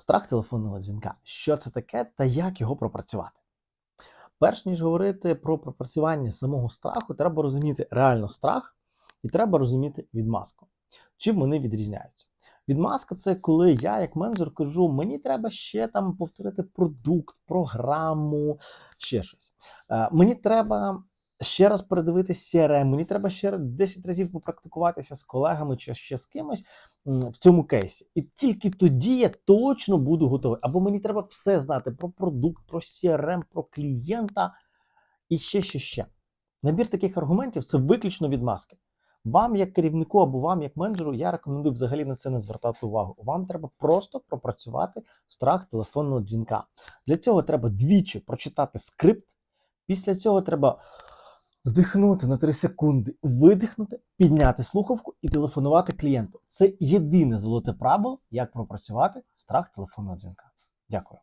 Страх телефонного дзвінка. Що це таке та як його пропрацювати? Перш ніж говорити про пропрацювання самого страху, треба розуміти реально страх і треба розуміти відмазку. Чим вони відрізняються? Відмазка це коли я, як менеджер, кажу, мені треба ще там повторити продукт, програму, ще щось. Е, мені треба ще раз передивитися CRM, мені треба ще 10 разів попрактикуватися з колегами чи ще з кимось в цьому кейсі. І тільки тоді я точно буду готовий. Або мені треба все знати про продукт, про CRM, про клієнта і ще, ще, ще. Набір таких аргументів це виключно відмазки. Вам, як керівнику або вам, як менеджеру, я рекомендую взагалі на це не звертати увагу. Вам треба просто пропрацювати страх телефонного дзвінка. Для цього треба двічі прочитати скрипт. Після цього треба вдихнути на 3 секунди, видихнути, підняти слухавку і телефонувати клієнту. Це єдине золоте правило, як пропрацювати страх телефонного дзвінка. Дякую.